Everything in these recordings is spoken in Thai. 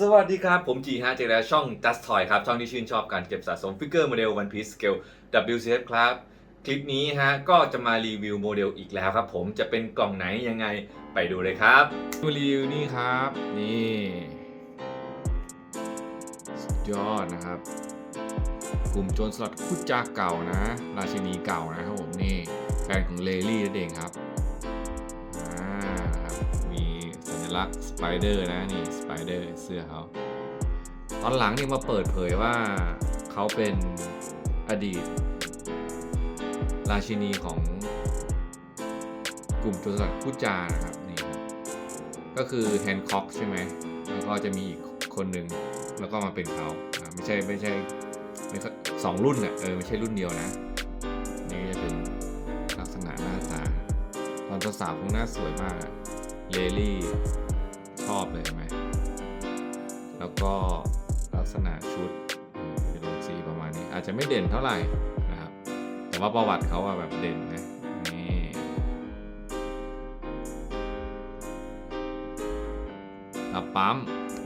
สวัสดีครับ ผมจีฮะเจอแล้วช่อง Just Toy ครับ ช่องที่ชื่นชอบการเก็บสะสมฟิกเกอร์โมเดล One Piece Scale WCF ครับ คลิปนี้ฮะ ก็จะมารีวิวโมเดลอีกแล้วครับผมจะเป็นกล่องไหนยังไงไปดูเลยครับมารีวิวนี่ครับ นี่สุดยอดนะครับ กลุ่มโจรสลัดคู่จาเก่านะ ราชินีเก่านะครับผมนี่แฟนของเลลี่นั่นเองครับ ลักษณ์สไปเดอร์นะนี่สไปเดอร์เสื้อเขาตอนหลังนี่มาเปิดเผยว่าเขาเป็นอดีต ราชินีของกลุ่มโจรสลัดคู่จานะครับนี่ครับก็คือแฮนค็อกใช่ไหมแล้วก็จะมีอีกคนหนึ่งแล้วก็มาเป็นเขาไม่ใช่ไม่ใช่ไม่สองรุ่นอะเออไม่ใช่รุ่นเดียวนะนี่จะเป็นลักษณะหน้าตาตอนสาวๆคงหน้าสวยมากอะ เลลี่ชอบเลยไหม แล้วก็ลักษณะชุดเป็นสีประมาณนี้ อาจจะไม่เด่นเท่าไหร่นะครับ แต่ว่าประวัติเขาอะแบบเด่นนะนี่ตับปั๊ม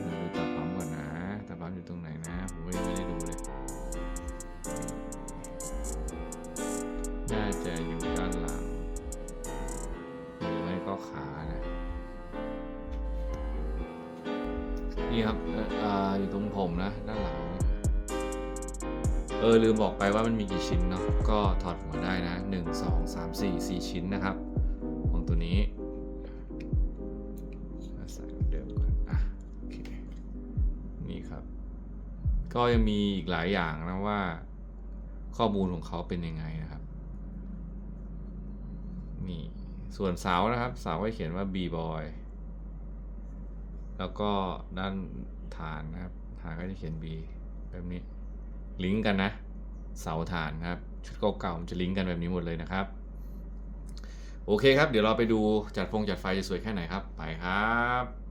เดี๋ยวดูตับปั๊มก่อนนะตับปั๊มอยู่ตรงไหนนะผมยังไม่ได้ดูเลย น่าจะอยู่ นี่ครับออยู่ตรงผมนะด้านหลังเออลืมบอกไปว่ามันมีกี่ชิ้นเนาะก็ถอดหัวได้นะ 1 2 3 4 4 ชิ้นนะครับ ของตัวนี้ใส่เหมือนเดิมก่อนอะโอเคนี่ครับ ก็ยังมีอีกหลายอย่างนะว่า ข้อมูลของเขาเป็นยังไงนะครับนี่ส่วนเสานะครับ เสาก็เขียนว่า B boy แล้วก็ด้านฐานนะครับ ฐานก็จะเขียน B แบบนี้ ลิงก์กันนะ เสาฐานครับ ชุดเก่าๆมันจะลิงก์กันแบบนี้หมดเลยนะครับ โอเคครับ เดี๋ยวเราไปดูจัดฟงจัดไฟจะสวยแค่ไหนครับ ไปครับ